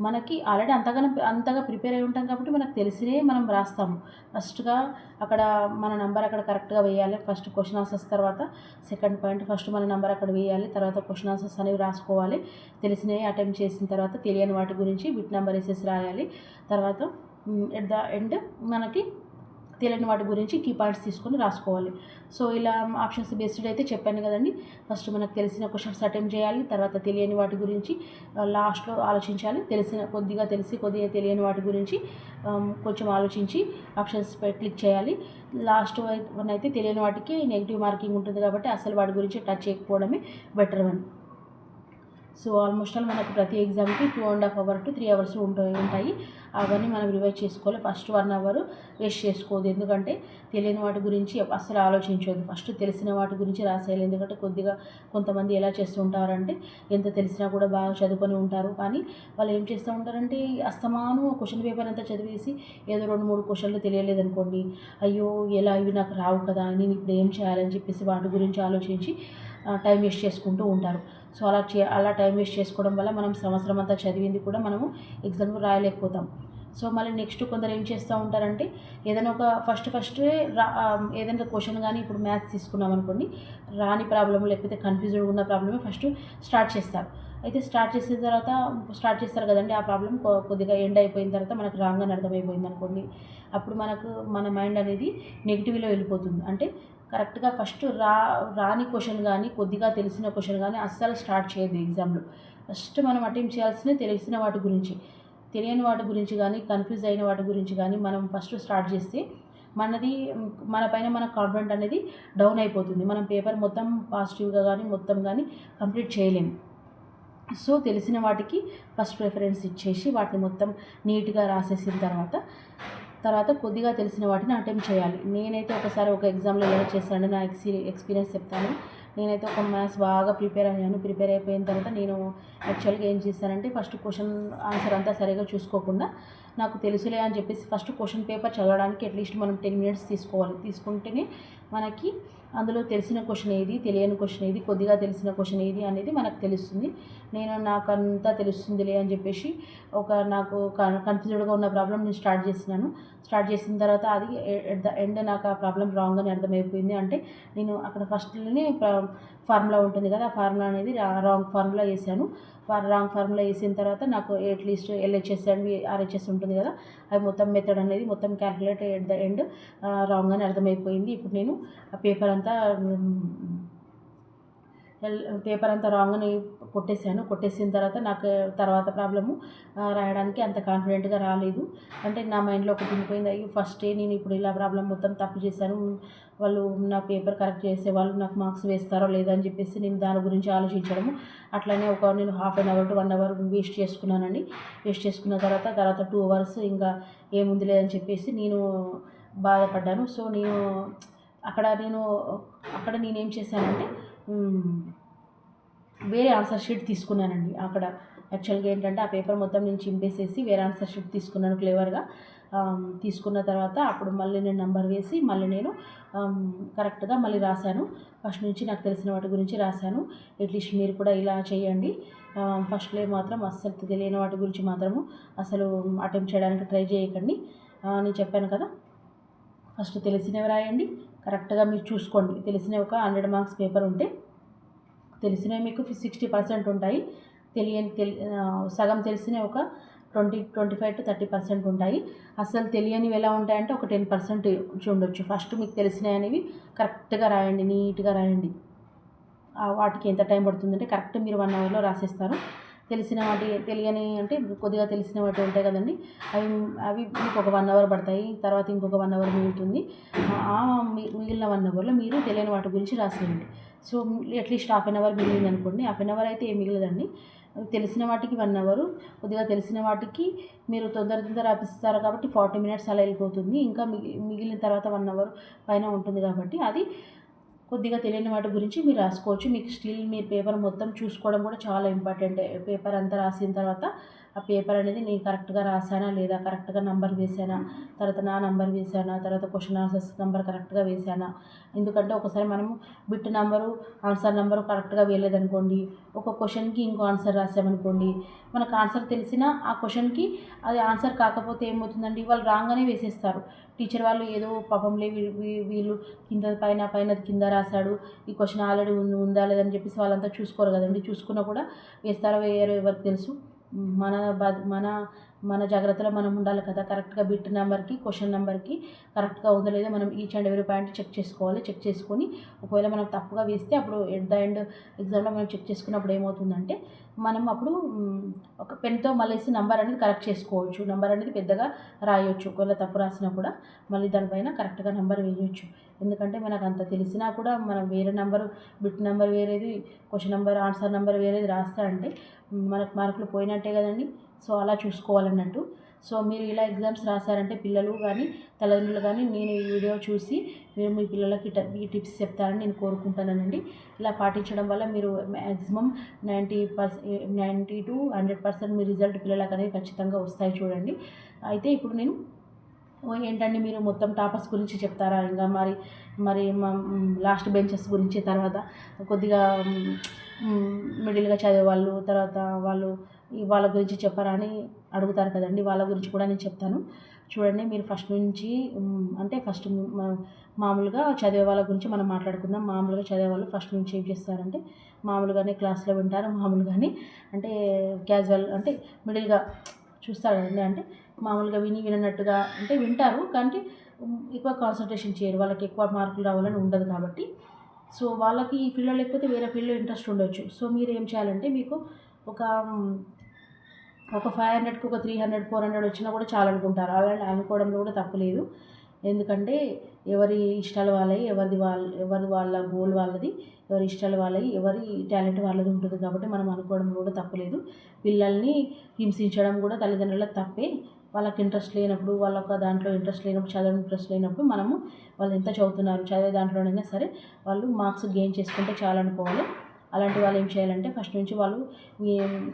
మనకి ఆల్రెడీ అంతగా అంతగా ప్రిపేర్ అయి ఉంటాం కాబట్టి మనకు తెలిసినే మనం రాస్తాము. ఫస్ట్గా అక్కడ మన నెంబర్ అక్కడ కరెక్ట్గా వేయాలి. ఫస్ట్ క్వశ్చన్ ఆన్సర్స్ తర్వాత సెకండ్ పాయింట్ ఫస్ట్ మన నెంబర్ అక్కడ వేయాలి. తర్వాత క్వశ్చన్ ఆన్సర్స్ అనేవి రాసుకోవాలి. తెలిసినవి అటెంప్ట్ చేసిన తర్వాత తెలియని వాటి గురించి బిట్ నెంబర్ వేసేసి రాయాలి. తర్వాత ఎట్ ద ఎండ్ మనకి తెలియని వాటి గురించి కీ పాయింట్స్ తీసుకొని రాసుకోవాలి. సో ఇలా ఆప్షన్స్ బేస్డ్ అయితే చెప్పాను కదండి. ఫస్ట్ మనకు తెలిసిన క్వశ్చన్స్ అటెంప్ట్ చేయాలి తర్వాత తెలియని వాటి గురించి లాస్ట్లో ఆలోచించాలి. తెలిసిన కొద్దిగా తెలిసి కొద్దిగా తెలియని వాటి గురించి um, కొంచెం ఆలోచించి ఆప్షన్స్ క్లిక్ చేయాలి. లాస్ట్ వన్ అయితే తెలియని వాటికి నెగిటివ్ మార్కింగ్ ఉంటుంది కాబట్టి అసలు వాటి గురించి touch చేయకపోవడమే better one so almost all మనకు ప్రతి ఎగ్జామ్కి two and half hour to three hours ఉంటాయి ఉంటాయి. అవన్నీ మనం రివైజ్ చేసుకోవాలి. ఫస్ట్ వన్ అవర్ వేస్ట్ చేసుకోవద్దు. ఎందుకంటే తెలియని వాటి గురించి అస్సలు ఆలోచించవద్దు ఫస్ట్ తెలిసిన వాటి గురించి రాసేయాలి. ఎందుకంటే కొద్దిగా కొంతమంది ఎలా చేస్తూ ఉంటారంటే ఎంత తెలిసినా కూడా బాగా చదువుకొని ఉంటారు. కానీ వాళ్ళు ఏం చేస్తూ ఉంటారంటే అస్తమాను క్వశ్చన్ పేపర్ అంతా చదివేసి ఏదో రెండు మూడు క్వశ్చన్లు తెలియలేదు అనుకోండి అయ్యో ఎలా ఇవి నాకు రావు కదా నేను ఇప్పుడు ఏం చేయాలని చెప్పేసి వాటి గురించి ఆలోచించి టైం వేస్ట్ చేసుకుంటూ ఉంటారు. సో అలా చే అలా టైం వేస్ట్ చేసుకోవడం వల్ల మనం సంవత్సరం అంతా చదివింది కూడా మనము ఎగ్జామ్లో రాయలేకపోతాం. సో మళ్ళీ నెక్స్ట్ కొందరు ఏం చేస్తూ ఉంటారంటే ఏదైనా ఒక ఫస్ట్ ఫస్ట్ రా ఏదైనా క్వశ్చన్ కానీ ఇప్పుడు మ్యాథ్స్ తీసుకున్నాం అనుకోండి రాని ప్రాబ్లం లేకపోతే కన్ఫ్యూజ్డ్ ఉన్న ప్రాబ్లమే ఫస్ట్ స్టార్ట్ చేస్తారు. అయితే స్టార్ట్ చేసిన తర్వాత స్టార్ట్ చేస్తారు కదండి ఆ ప్రాబ్లం కొద్దిగా ఎండ్ అయిపోయిన తర్వాత మనకు రాంగ్ అని అర్థమైపోయింది అనుకోండి అప్పుడు మనకు మన మైండ్ అనేది నెగిటివ్లో వెళ్ళిపోతుంది. అంటే కరెక్ట్గా ఫస్ట్ రా రాని క్వశ్చన్ కానీ కొద్దిగా తెలిసిన క్వశ్చన్ కానీ అస్సలు స్టార్ట్ చేయదు ఎగ్జామ్లో. ఫస్ట్ మనం అటెంప్ట్ చేయాల్సిన తెలిసిన వాటి గురించి. తెలియని వాటి గురించి కానీ కన్ఫ్యూజ్ అయిన వాటి గురించి కానీ మనం ఫస్ట్ స్టార్ట్ చేస్తే మనది మన పైన మన కాన్ఫిడెంట్ అనేది డౌన్ అయిపోతుంది. మనం పేపర్ మొత్తం పాజిటివ్గా కానీ మొత్తం కానీ కంప్లీట్ చేయలేము. సో తెలిసిన వాటికి ఫస్ట్ ప్రిఫరెన్స్ ఇచ్చేసి వాటిని మొత్తం నీట్గా రాసేసిన తర్వాత తర్వాత కొద్దిగా తెలిసిన వాటిని అటెంప్ట్ చేయాలి. నేనైతే ఒకసారి ఒక ఎగ్జామ్లో ఎలా చేశాను నా ఎక్స్పీ ఎక్స్పీరియన్స్ చెప్తాను. నేనైతే ఒక మ్యాథ్స్ బాగా ప్రిపేర్ అయ్యాను. ప్రిపేర్ అయిపోయిన తర్వాత నేను యాక్చువల్గా ఏం చేశానంటే ఫస్ట్ క్వశ్చన్ ఆన్సర్ అంతా సరిగా చూసుకోకుండా నాకు తెలుసులే అని చెప్పేసి ఫస్ట్ క్వశ్చన్ పేపర్ చదవడానికి అట్లీస్ట్ మనం టెన్ మినిట్స్ తీసుకోవాలి. తీసుకుంటేనే మనకి అందులో తెలిసిన క్వశ్చన్ ఏది తెలియని క్వశ్చన్ ఏది కొద్దిగా తెలిసిన క్వశ్చన్ ఏది అనేది మనకు తెలుస్తుంది. నేను నాకు అంతా తెలుస్తుందిలే అని చెప్పేసి ఒక నాకు కన్ఫ్యూజ్డ్గా ఉన్న ప్రాబ్లం నేను స్టార్ట్ చేసినాను. స్టార్ట్ చేసిన తర్వాత అది ఎట్ ద ఎండ్ నాకు ఆ ప్రాబ్లం రాంగ్ అని అర్థమైపోయింది. అంటే నేను అక్కడ ఫస్ట్లోనే ఫార్ములా ఉంటుంది కదా ఆ ఫార్ములా అనేది రాంగ్ ఫార్ములా వేసాను. ఫర్ రాంగ్ ఫార్ములా వేసిన తర్వాత నాకు అట్లీస్ట్ ఎల్హెచ్ఎస్ అండ్ ఆర్హెచ్ఎస్ ఉంటుంది కదా అది మొత్తం మెథడ్ అనేది మొత్తం calculate at the end wrong అని అర్థమైపోయింది. ఇప్పుడు నేను ఆ పేపర్ అంతా పేపర్ అంతా రాంగ్ అని కొట్టేశాను. కొట్టేసిన తర్వాత నాకు తర్వాత ప్రాబ్లము రాయడానికి అంత కాన్ఫిడెంట్గా రాలేదు. అంటే నా మైండ్లో ఒకటి ఉండిపోయింది. అయ్యో ఫస్టే నేను ఇప్పుడు ఇలా ప్రాబ్లం మొత్తం తప్పు చేశాను. వాళ్ళు నా పేపర్ కరెక్ట్ చేసే వాళ్ళు నాకు మార్క్స్ వేస్తారో లేదో అని చెప్పేసి నేను దాని గురించి ఆలోచించడము. అట్లనే ఒక నేను half an hour to one hour waste చేసుకున్నానండి. వేస్ట్ చేసుకున్న తర్వాత తర్వాత టూ అవర్స్ ఇంకా ఏముంది లేదని చెప్పేసి నేను బాధపడ్డాను. సో నేను అక్కడ నేను అక్కడ నేనేం చేశానంటే వేరే ఆన్సర్ షీట్ తీసుకున్నానండి. అక్కడ యాక్చువల్గా ఏంటంటే ఆ పేపర్ మొత్తం నేను చింపేసేసి వేరే ఆన్సర్ షీట్ తీసుకున్నాను క్లేవర్గా తీసుకున్న తర్వాత అప్పుడు మళ్ళీ నేను నెంబర్ వేసి మళ్ళీ నేను కరెక్ట్గా మళ్ళీ రాశాను. ఫస్ట్ నుంచి నాకు తెలిసిన వాటి గురించి రాశాను. అట్లీస్ట్ మీరు కూడా ఇలా చేయండి. ఫస్ట్లో మాత్రం అస్సలు తెలియని వాటి గురించి మాత్రము అసలు అటెంప్ట్ చేయడానికి ట్రై చేయకండి. నేను చెప్పాను కదా? ఫస్ట్ తెలిసినవి రాయండి కరెక్ట్గా మీరు చూసుకోండి. తెలిసినవి ఒక హండ్రెడ్ మార్క్స్ పేపర్ ఉంటే తెలిసినవి మీకు సిక్స్టీ పర్సెంట్ ఉంటాయి. తెలియని తెలి సగం తెలిసినవి ఒక twenty twenty five to thirty percent ఉంటాయి. అసలు తెలియనివి ఎలా ఉంటాయంటే ఒక టెన్ పర్సెంట్ ఉండొచ్చు ఫస్ట్ మీకు తెలిసినవి అనేవి కరెక్ట్గా రాయండి నీట్గా రాయండి. వాటికి ఎంత టైం పడుతుందంటే కరెక్ట్ మీరు వన్ అవర్లో రాసేస్తారు. తెలిసిన వాటి తెలియని అంటే కొద్దిగా తెలిసిన వాటి ఉంటాయి కదండి. అవి అవి మీకు ఒక వన్ అవర్ పడతాయి. తర్వాత ఇంకొక వన్ అవర్ మిగులుతుంది. ఆ మిగిలిన వన్ అవర్లో మీరు తెలియని వాటి గురించి రాసేయండి. So at least half an hour మిగిలింది అనుకోండి. హాఫ్ అన్ అవర్ అయితే ఏం మిగలదండి. తెలిసిన వాటికి వన్ అవరు. కొద్దిగా తెలిసిన వాటికి మీరు తొందర తొందర రాపిస్తారు కాబట్టి ఫార్టీ మినిట్స్ అలా వెళ్ళిపోతుంది. ఇంకా మిగిలిన తర్వాత వన్ అవర్ పైన ఉంటుంది కాబట్టి అది కొద్దిగా తెలియని వాటి గురించి మీరు రాసుకోవచ్చు. మీకు స్టిల్ మీ పేపర్ మొత్తం చూసుకోవడం కూడా చాలా ఇంపార్టెంట్ పేపర్ అంతా రాసిన తర్వాత ఆ పేపర్ అనేది నేను కరెక్ట్గా రాశానా లేదా కరెక్ట్గా నంబర్ వేసానా తర్వాత నా నంబర్ వేసానా తర్వాత క్వశ్చన్ ఆన్సర్స్ నెంబర్ కరెక్ట్గా వేసానా ఎందుకంటే ఒకసారి మనము బిట్ నెంబరు ఆన్సర్ నెంబరు కరెక్ట్గా వేయలేదనుకోండి ఒక క్వశ్చన్కి ఇంకో ఆన్సర్ రాసామనుకోండి మనకు ఆన్సర్ తెలిసినా ఆ క్వశ్చన్కి అది ఆన్సర్ కాకపోతే ఏమవుతుందండి? వాళ్ళు రాగానే వేసేస్తారు. టీచర్ వాళ్ళు ఏదో పాపంలే వీ- వీళ్ళు కింద పైన పైన కింద రాశాడు ఈ క్వశ్చన్ ఆల్రెడీ ఉంది ఉందా లేదని చెప్పేసి వాళ్ళంతా చూసుకోరు కదండి. చూసుకున్నా కూడా వేస్తారో వేయరో ఎవరికి తెలుసు. మన మన మన జాగ్రత్తలో మనం ఉండాలి కదా. కరెక్ట్గా బిట్ నెంబర్కి క్వశ్చన్ నెంబర్కి కరెక్ట్గా ఉందో లేదో మనం each and every point check చేసుకోవాలి. చెక్ చేసుకొని ఒకవేళ మనం తప్పుగా వేస్తే అప్పుడు ఎట్ ద ఎండ్ ఎగ్జామ్లో మనం చెక్ చేసుకున్నప్పుడు ఏమవుతుందంటే మనం అప్పుడు ఒక పెన్తో మళ్ళీ నెంబర్ అనేది కరెక్ట్ చేసుకోవచ్చు. నెంబర్ అనేది పెద్దగా రాయొచ్చు. ఒకవేళ తప్పు రాసినా కూడా మళ్ళీ దానిపైన కరెక్ట్గా నెంబర్ వేయొచ్చు. ఎందుకంటే మనకు అంత తెలిసినా కూడా మనం వేరే నెంబర్ బిట్ నెంబర్ వేరేది క్వశ్చన్ నెంబర్ ఆన్సర్ నెంబర్ వేరేది రాస్తా అంటే మనకు మార్కులు పోయినట్టే కదండి. సో అలా చూసుకోవాలన్నట్టు. సో మీరు ఇలా ఎగ్జామ్స్ రాశారంటే పిల్లలు కానీ తల్లిదండ్రులు కానీ నేను ఈ వీడియో చూసి మీరు మీ పిల్లలకి ఈ టిప్స్ చెప్తారని నేను కోరుకుంటానండి. ఇలా పాటించడం వల్ల మీరు maximum ninety percent ninety to hundred percent me result పిల్లలకు అనేది ఖచ్చితంగా వస్తాయి చూడండి. అయితే ఇప్పుడు నేను ఏంటండి మీరు మొత్తం టాపర్స్ గురించి చెప్తారా? ఇంకా మరి మరి లాస్ట్ బెంచెస్ గురించి తర్వాత కొద్దిగా మిడిల్గా చదివే వాళ్ళు తర్వాత వాళ్ళు వాళ్ళ గురించి చెప్పారా అని అడుగుతారు కదండి. వాళ్ళ గురించి కూడా నేను చెప్తాను. చూడండి మీరు ఫస్ట్ నుంచి అంటే ఫస్ట్ మామూలుగా చదివే వాళ్ళ గురించి మనం మాట్లాడుకుందాం. మామూలుగా చదివే వాళ్ళు ఫస్ట్ నుంచి ఏం చేస్తారంటే మామూలుగానే క్లాస్లో వింటారు మామూలుగానే అంటే క్యాజువల్ అంటే మిడిల్గా చూస్తారు కదండి అంటే మామూలుగా విని వినట్టుగా అంటే వింటారు. కానీ ఎక్కువ కాన్సన్ట్రేషన్ చేయరు. వాళ్ళకి ఎక్కువ మార్కులు రావాలని ఉండదు కాబట్టి. సో వాళ్ళకి ఈ ఫీల్డ్లో లేకపోతే వేరే ఫీల్డ్లో ఇంట్రెస్ట్ ఉండొచ్చు. సో మీరు ఏం చేయాలంటే మీకు ఒక ఒక ఫైవ్ హండ్రెడ్కి ఒక త్రీ హండ్రెడ్ ఫోర్ హండ్రెడ్ వచ్చినా కూడా చాలా అనుకుంటారు. అలా అనుకోవడంలో కూడా తప్పలేదు ఎందుకంటే ఎవరి ఇష్టాలు వాళ్ళవి ఎవరిది వాళ్ళ ఎవరి వాళ్ళ గోల్ వాళ్ళది ఎవరి ఇష్టాలు వాళ్ళవి ఎవరి టాలెంట్ వాళ్ళది ఉంటుంది కాబట్టి మనం అనుకోవడం కూడా తప్పులేదు పిల్లల్ని హింసించడం కూడా తల్లిదండ్రుల తప్పే. వాళ్ళకి ఇంట్రెస్ట్ లేనప్పుడు వాళ్ళకి దాంట్లో ఇంట్రెస్ట్ లేనప్పుడు చదవడం ఇంట్రెస్ట్ లేనప్పుడు మనము వాళ్ళు ఎంత చదువుతున్నారు చదివే దాంట్లోనైనా సరే వాళ్ళు మార్క్స్ గెయిన్ చేసుకుంటే చాలా అనుకోవాలి అలాంటి వాళ్ళు ఏం చేయాలంటే ఫస్ట్ నుంచి వాళ్ళు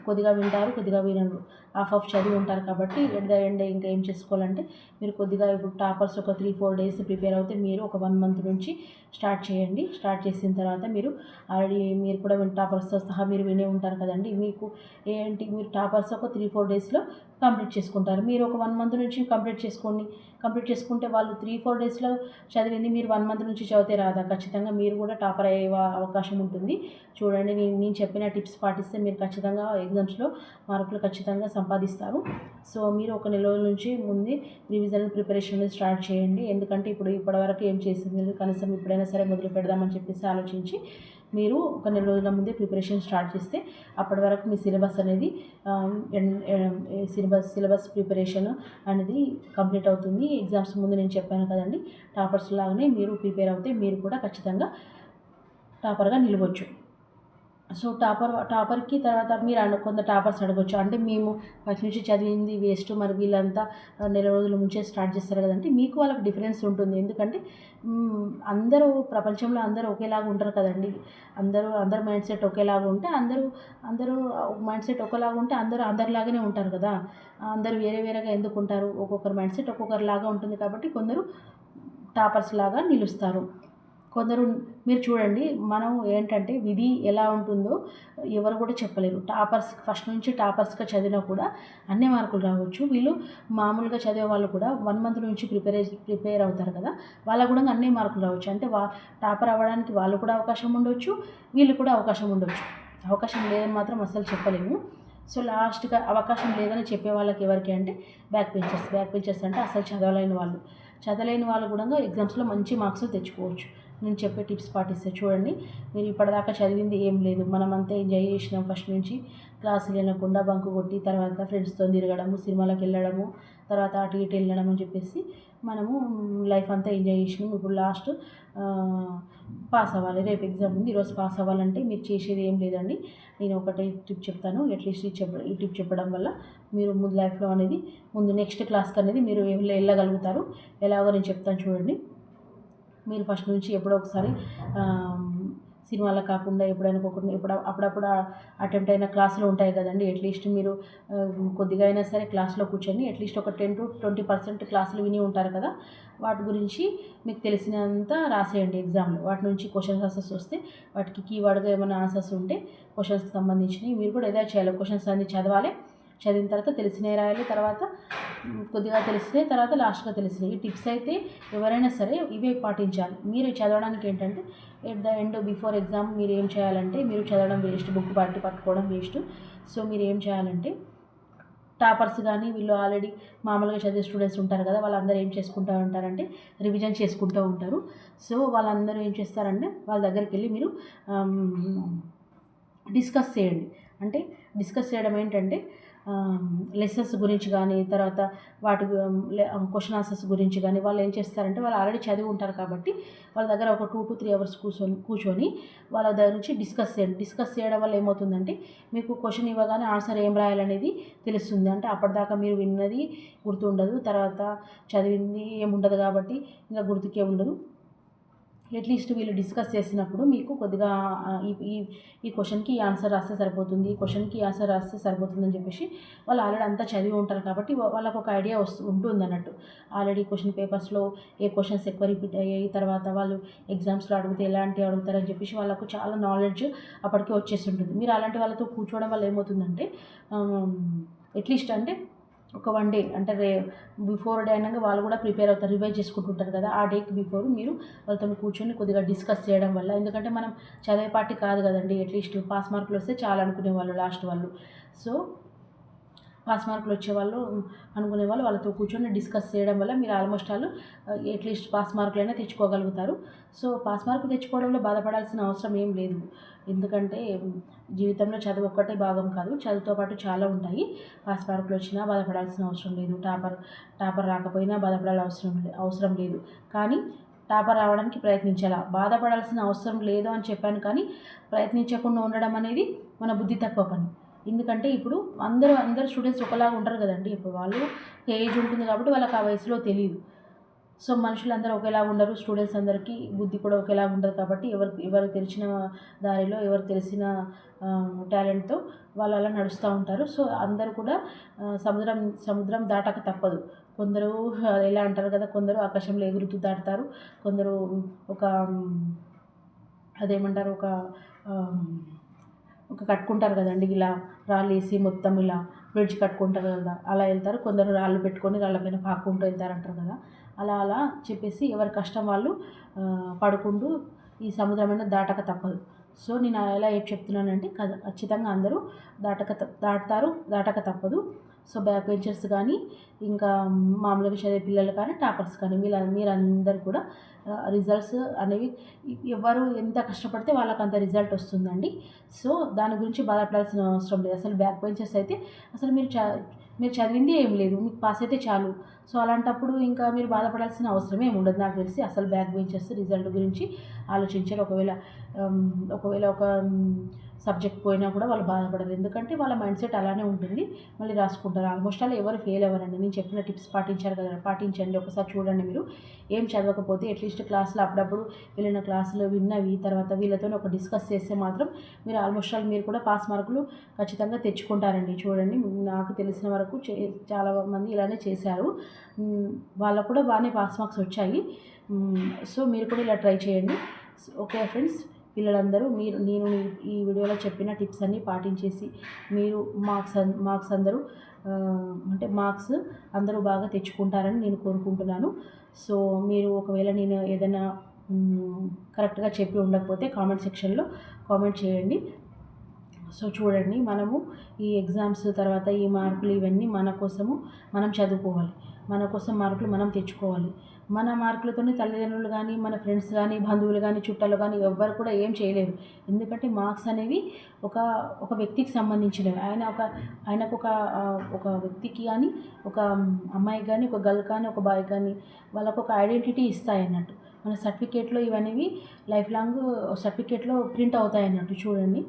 కొద్దిగా వింటారు కొద్దిగా వినరు. హాఫ్ ఆఫ్ చదివి ఉంటారు కాబట్టి ఎట్ ద ఎండ్ ఇంకా ఏం చేసుకోవాలంటే మీరు కొద్దిగా ఇప్పుడు టాపర్స్ ఒక త్రీ ఫోర్ డేస్ ప్రిపేర్ అవుతే మీరు ఒక వన్ మంత్ నుంచి స్టార్ట్ చేయండి. స్టార్ట్ చేసిన తర్వాత మీరు ఆల్రెడీ మీరు కూడా విన్ టాపర్స్తో సహా మీరు వినే ఉంటారు కదండి. మీకు ఏంటి? మీరు టాపర్స్ ఒక త్రీ ఫోర్ డేస్లో కంప్లీట్ చేసుకుంటారు. మీరు ఒక వన్ మంత్ నుంచి కంప్లీట్ చేసుకోండి. కంప్లీట్ చేసుకుంటే వాళ్ళు త్రీ ఫోర్ డేస్లో చదివింది మీరు వన్ మంత్ నుంచి చదివితే రాదా? ఖచ్చితంగా మీరు కూడా టాపర్ అయ్యే అవకాశం ఉంటుంది. చూడండి నేను నేను చెప్పిన టిప్స్ పాటిస్తే మీరు ఖచ్చితంగా ఎగ్జామ్స్లో మార్కులు ఖచ్చితంగా సంపాదిస్తారు. సో మీరు ఒక నెల రోజుల నుంచి ముందే రివిజన్ ప్రిపరేషన్ స్టార్ట్ చేయండి. ఎందుకంటే ఇప్పుడు ఇప్పటివరకు ఏం చేసింది కనీసం ఇప్పుడైనా సరే మొదలు పెడదామని చెప్పేసి ఆలోచించి మీరు ఒక నెల రోజుల ముందే ప్రిపరేషన్ స్టార్ట్ చేస్తే అప్పటి వరకు మీ సిలబస్ అనేది సిలబస్ సిలబస్ ప్రిపరేషన్ అనేది కంప్లీట్ అవుతుంది. ఎగ్జామ్స్ ముందు నేను చెప్పాను కదండి టాపర్స్ లాగానే మీరు ప్రిపేర్ అవుతే మీరు కూడా ఖచ్చితంగా టాపర్గా నిలవచ్చు. సో టాపర్ టాపర్కి తర్వాత మీరు కొంత టాపర్స్ అడగొచ్చు. అంటే మేము ఫస్ట్ నుంచి చదివింది వేస్ట్ మరి వీళ్ళంతా నెల రోజుల ముంచే స్టార్ట్ చేస్తారు కదంటే మీకు వాళ్ళకి డిఫరెన్స్ ఉంటుంది. ఎందుకంటే అందరూ ప్రపంచంలో అందరూ ఒకేలాగా ఉంటారు కదండి. అందరూ అందరు మైండ్ సెట్ ఒకేలాగా ఉంటే అందరూ అందరూ మైండ్ సెట్ ఒకలాగా ఉంటే అందరూ అందరిలాగానే ఉంటారు కదా. అందరూ వేరే వేరేగా ఎందుకు ఉంటారు? ఒక్కొక్కరు మైండ్ సెట్ ఒక్కొక్కరిలాగా ఉంటుంది కాబట్టి కొందరు టాపర్స్ లాగా నిలుస్తారు. కొందరు మీరు చూడండి మనం ఏంటంటే విధి ఎలా ఉంటుందో ఎవరు కూడా చెప్పలేరు. టాపర్స్ ఫస్ట్ నుంచి టాపర్స్గా చదివినా కూడా అన్ని మార్కులు రావచ్చు. వీళ్ళు మామూలుగా చదివే వాళ్ళు కూడా వన్ మంత్ నుంచి ప్రిపేర్ ప్రిపేర్ అవుతారు కదా వాళ్ళకు కూడా అన్ని మార్కులు రావచ్చు. అంటే వా టాపర్ అవ్వడానికి వాళ్ళు కూడా అవకాశం ఉండొచ్చు వీళ్ళు కూడా అవకాశం ఉండొచ్చు. అవకాశం లేదని మాత్రం అస్సలు చెప్పలేము. సో లాస్ట్గా అవకాశం లేదని చెప్పే వాళ్ళకి ఎవరికి అంటే బ్యాక్ పెంచర్స్ బ్యాక్ పెంచర్స్ అంటే అసలు చదవలేని వాళ్ళు. చదవలేని వాళ్ళు కూడా ఎగ్జామ్స్లో మంచి మార్క్స్ తెచ్చుకోవచ్చు. నేను చెప్పే టిప్స్ పాటిస్తే చూడండి. మీరు ఇప్పటిదాకా చదివింది ఏం లేదు. మనం అంతా ఎంజాయ్ చేసినాం ఫస్ట్ నుంచి. క్లాసులు వెళ్ళకుండా బంకు కొట్టి తర్వాత ఫ్రెండ్స్తో తిరగడము సినిమాలకు వెళ్ళడము తర్వాత అటు ఇటు వెళ్ళడం అని చెప్పేసి మనము లైఫ్ అంతా ఎంజాయ్ చేసినాం. ఇప్పుడు లాస్ట్ పాస్ అవ్వాలి. రేపు ఎగ్జామ్ ఉంది. ఈరోజు పాస్ అవ్వాలంటే మీరు చేసేది ఏం లేదండి. నేను ఒకటే టిప్ చెప్తాను. అట్లీస్ట్ ఈ చెప్ప ఈ టిప్ చెప్పడం వల్ల మీరు ముందు లైఫ్లో అనేది ముందు నెక్స్ట్ క్లాస్కి అనేది మీరు వెళ్ళగలుగుతారు. ఎలాగో నేను చెప్తాను చూడండి. మీరు ఫస్ట్ నుంచి ఎప్పుడో ఒకసారి సినిమాలో కాకుండా ఎప్పుడైనా ఒకటి ఎప్పుడు అప్పుడప్పుడు అటెంప్ట్ అయిన క్లాసులు ఉంటాయి కదండి. అట్లీస్ట్ మీరు కొద్దిగా అయినా సరే క్లాస్లో కూర్చొని అట్లీస్ట్ ఒక టెన్ టు ట్వంటీ పర్సెంట్ క్లాసులు విని ఉంటారు కదా. వాటి గురించి మీకు తెలిసినంత రాసేయండి ఎగ్జామ్లో. వాటి నుంచి క్వశ్చన్స్ ఆన్సర్స్ వస్తే వాటికి కీవర్డ్గా ఏమైనా ఆన్సర్స్ ఉంటే క్వశ్చన్స్కి సంబంధించినవి మీరు కూడా ఏదైనా చేయాలి. క్వశ్చన్స్ అన్ని చదవాలి. చదివిన తర్వాత తెలిసినవి రాయాలి తర్వాత కొద్దిగా తెలిసినాయి తర్వాత లాస్ట్గా తెలిసినాయి. ఈ టిప్స్ అయితే ఎవరైనా సరే ఇవే పాటించాలి. మీరు చదవడానికి ఏంటంటే at the end before exam మీరు ఏం చేయాలంటే మీరు చదవడం వేస్ట్ బుక్ పట్టి పట్టుకోవడం వేస్ట్ సో మీరు ఏం చేయాలంటే టాపర్స్ కానీ వీళ్ళు ఆల్రెడీ మామూలుగా చదివే స్టూడెంట్స్ ఉంటారు కదా వాళ్ళందరూ ఏం చేసుకుంటూ ఉంటారంటే రివిజన్ చేసుకుంటూ ఉంటారు. సో వాళ్ళందరూ ఏం చేస్తారంటే వాళ్ళ దగ్గరికి వెళ్ళి మీరు డిస్కస్ చేయండి. అంటే డిస్కస్ చేయడం ఏంటంటే లెసన్స్ గురించి కానీ తర్వాత వాటి క్వశ్చన్ ఆన్సర్స్ గురించి కానీ వాళ్ళు ఏం చేస్తారంటే వాళ్ళు ఆల్రెడీ చదివి ఉంటారు కాబట్టి వాళ్ళ దగ్గర ఒక టూ టు త్రీ అవర్స్ కూర్చొని కూర్చొని వాళ్ళ దగ్గర నుంచి డిస్కస్ చేయండి డిస్కస్ చేయడం వల్ల ఏమవుతుందంటే మీకు క్వశ్చన్ ఇవ్వగానే ఆన్సర్ ఏం రాయాలనేది తెలుస్తుంది. అంటే అప్పటిదాకా మీరు విన్నది గుర్తుండదు తర్వాత చదివింది ఏముండదు కాబట్టి ఇంకా గుర్తుకే ఉండదు. అట్లీస్ట్ వీళ్ళు డిస్కస్ చేసినప్పుడు మీకు కొద్దిగా ఈ ఈ క్వశ్చన్కి ఈ ఆన్సర్ రాస్తే సరిపోతుంది ఈ క్వశ్చన్కి ఆన్సర్ రాస్తే సరిపోతుందని చెప్పేసి వాళ్ళు ఆల్రెడీ అంతా చదివి ఉంటారు కాబట్టి వాళ్ళకు ఒక ఐడియా వస్తు ఉంటుంది అన్నట్టు. ఆల్రెడీ క్వశ్చన్ పేపర్స్లో ఏ క్వశ్చన్స్ ఎక్కువ రిపీట్ అయ్యాయి తర్వాత వాళ్ళు ఎగ్జామ్స్లో అడిగితే ఎలాంటి అడుగుతారని చెప్పేసి వాళ్ళకు చాలా నాలెడ్జ్ అప్పటికే వచ్చేసి ఉంటుంది. మీరు అలాంటి వాళ్ళతో కూర్చోవడం వల్ల ఏమవుతుందంటే అట్లీస్ట్ అంటే ఒక వన్ డే అంటే రే బిఫోర్ డే అయినాక వాళ్ళు కూడా ప్రిపేర్ అవుతారు రివైజ్ చేసుకుంటుంటారు కదా ఆ డేకి బిఫోర్ మీరు వాళ్ళతో కూర్చొని కొద్దిగా డిస్కస్ చేయడం వల్ల ఎందుకంటే మనం చదివే పార్టీ కాదు కదండి అట్లీస్ట్ పాస్ మార్కులు వస్తే చాలా అనుకునే వాళ్ళు లాస్ట్ వాళ్ళు. సో పాస్ మార్కులు వచ్చేవాళ్ళు అనుకునే వాళ్ళు వాళ్ళతో కూర్చొని డిస్కస్ చేయడం వల్ల మీరు almost all at least pass మార్కులైనా తెచ్చుకోగలుగుతారు. సో పాస్ మార్కులు తెచ్చుకోవడంలో బాధపడాల్సిన అవసరం ఏం లేదు. ఎందుకంటే జీవితంలో చదువు ఒక్కటే భాగం కాదు చదువుతో పాటు చాలా ఉంటాయి. పాస్ మార్కులు వచ్చినా బాధపడాల్సిన అవసరం లేదు. టాపర్ టాపర్ రాకపోయినా బాధపడాల్సిన అవసరం అవసరం లేదు. కానీ టాపర్ రావడానికి ప్రయత్నించాలా? బాధపడాల్సిన అవసరం లేదు అని చెప్పాను కానీ ప్రయత్నించకుండా ఉండడం అనేది మన బుద్ధి తక్కువ పని. ఎందుకంటే ఇప్పుడు అందరూ అందరు స్టూడెంట్స్ ఒకలాగా ఉంటారు కదండి. ఇప్పుడు వాళ్ళు ఏజ్ ఉంటుంది కాబట్టి వాళ్ళకి ఆ వయసులో తెలియదు సో మనుషులందరూ ఒకేలాగా ఉండరు స్టూడెంట్స్ అందరికీ బుద్ధి కూడా ఒకేలాగా ఉండదు కాబట్టి ఎవరు ఎవరు తెలిసిన దారిలో ఎవరు తెలిసిన టాలెంట్తో వాళ్ళు అలా నడుస్తూ ఉంటారు. సో అందరూ కూడా సముద్రం సముద్రం దాటక తప్పదు. కొందరు ఎలా అంటారు కదా కొందరు ఆకాశంలో ఎగురుతూ దాటుతారు. కొందరు ఒక అదేమంటారు ఒక ఒక కట్టుకుంటారు కదండి ఇలా రాళ్ళు వేసి మొత్తం ఇలా బ్రిడ్జ్ కట్టుకుంటారు కదా అలా వెళ్తారు. కొందరు రాళ్ళు పెట్టుకొని రాళ్ళ పైన పాకుంటూ వెళ్తారంటారు కదా అలా అలా చెప్పేసి ఎవరి కష్టం వాళ్ళు పడుకుంటూ ఈ సముద్రమైన దాటక తప్పదు. సో నేను ఎలా ఏం చెప్తున్నానంటే ఖచ్చితంగా అందరూ దాటక దాటుతారు దాటక తప్పదు. సో బ్యాక్ బెంచర్స్ కానీ ఇంకా మామూలుగా చదివే పిల్లలు కానీ టాపర్స్ కానీ వీళ్ళ మీరందరూ కూడా రిజల్ట్స్ అనేవి ఎవరు ఎంత కష్టపడితే వాళ్ళకి అంత రిజల్ట్ వస్తుందండి. సో దాని గురించి బాధపడాల్సిన అవసరం లేదు. అసలు బ్యాక్ బెంచర్స్ అయితే అసలు మీరు చ మీరు చదివింది ఏం లేదు మీకు పాస్ అయితే చాలు. సో అలాంటప్పుడు ఇంకా మీరు బాధపడాల్సిన అవసరమే ఉండదు నాకు తెలిసి. అసలు బ్యాక్ బెంచర్స్ రిజల్ట్ గురించి ఆలోచించారు. ఒకవేళ ఒకవేళ ఒక సబ్జెక్ట్ పోయినా కూడా వాళ్ళు బాధపడరు. ఎందుకంటే వాళ్ళ మైండ్ సెట్ అలానే ఉంటుంది. మళ్ళీ రాసుకుంటారు. ఆల్మోస్ట్ అలా ఎవరు ఫెయిల్ అవ్వరండి. నేను చెప్పిన టిప్స్ పాటించారు కదా పాటించండి. ఒకసారి చూడండి మీరు. ఏం చదవకపోతే అట్లీస్ట్ క్లాస్లో అప్పుడప్పుడు వెళ్ళిన క్లాసులో విన్నవి తర్వాత వీళ్ళతో ఒక డిస్కస్ చేస్తే మాత్రం మీరు ఆల్మోస్ట్ ఆల్ మీరు కూడా పాస్ మార్కులు ఖచ్చితంగా తెచ్చుకుంటారండి. చూడండి. నాకు తెలిసిన వరకు చే చాలా మంది ఇలానే చేశారు. వాళ్ళకు కూడా బాగానే పాస్ మార్క్స్ వచ్చాయి. సో మీరు కూడా ఇలా ట్రై చేయండి. Okay friends. పిల్లలందరూ మీరు నేను ఈ- వీడియోలో చెప్పిన టిప్స్ అన్నీ పాటించేసి మీరు మార్క్స్ మార్క్స్ అందరూ అంటే మార్క్స్ అందరూ బాగా తెచ్చుకుంటారని నేను కోరుకుంటున్నాను. సో మీరు ఒకవేళ నేను ఏదైనా కరెక్ట్గా చెప్పి ఉండకపోతే కామెంట్ సెక్షన్లో కామెంట్ చేయండి. సో చూడండి మనము ఈ ఎగ్జామ్స్ తర్వాత ఈ మార్కులు ఇవన్నీ మన కోసము మనం చదువుకోవాలి. మన కోసం మార్కులు మనం తెచ్చుకోవాలి. మన మార్కులతోనే తల్లిదండ్రులు కానీ మన ఫ్రెండ్స్ కానీ బంధువులు కానీ చుట్టాలు కానీ ఎవ్వరు కూడా ఏం చేయలేరు. ఎందుకంటే మార్క్స్ అనేవి ఒక ఒక వ్యక్తికి సంబంధించినవి. ఆయన ఒక ఆయనకు ఒక ఒక వ్యక్తికి కానీ ఒక అమ్మాయికి కానీ ఒక గర్ల్ కానీ ఒక బాయ్ కానీ వాళ్ళకు ఒక ఐడెంటిటీ ఇస్తాయి అన్నట్టు మన సర్టిఫికేట్లో ఇవనేవి లైఫ్ లాంగ్ సర్టిఫికేట్లో ప్రింట్ అవుతాయి అన్నట్టు చూడండి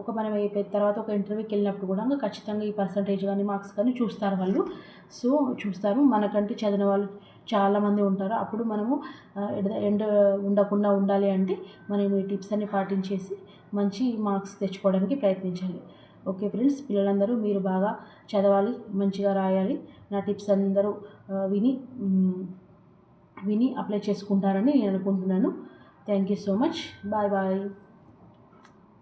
ఒక మనం తర్వాత ఒక ఇంటర్వ్యూకి వెళ్ళినప్పుడు కూడా ఇంకా ఖచ్చితంగా ఈ పర్సంటేజ్ కానీ మార్క్స్ కానీ చూస్తారు వాళ్ళు. సో చూస్తారు. మనకంటే చదివిన వాళ్ళు చాలామంది ఉంటారు. అప్పుడు మనము ఎండ ఉండకుండా ఉండాలి అంటే మనం ఈ టిప్స్ అన్ని పాటించేసి మంచి మార్క్స్ తెచ్చుకోవడానికి ప్రయత్నించాలి. ఓకే ఫ్రెండ్స్ పిల్లలందరూ మీరు బాగా చదవాలి మంచిగా రాయాలి. నా టిప్స్ అందరూ విని విని అప్లై చేసుకుంటారని నేను అనుకుంటున్నాను. Thank you so much. Bye bye.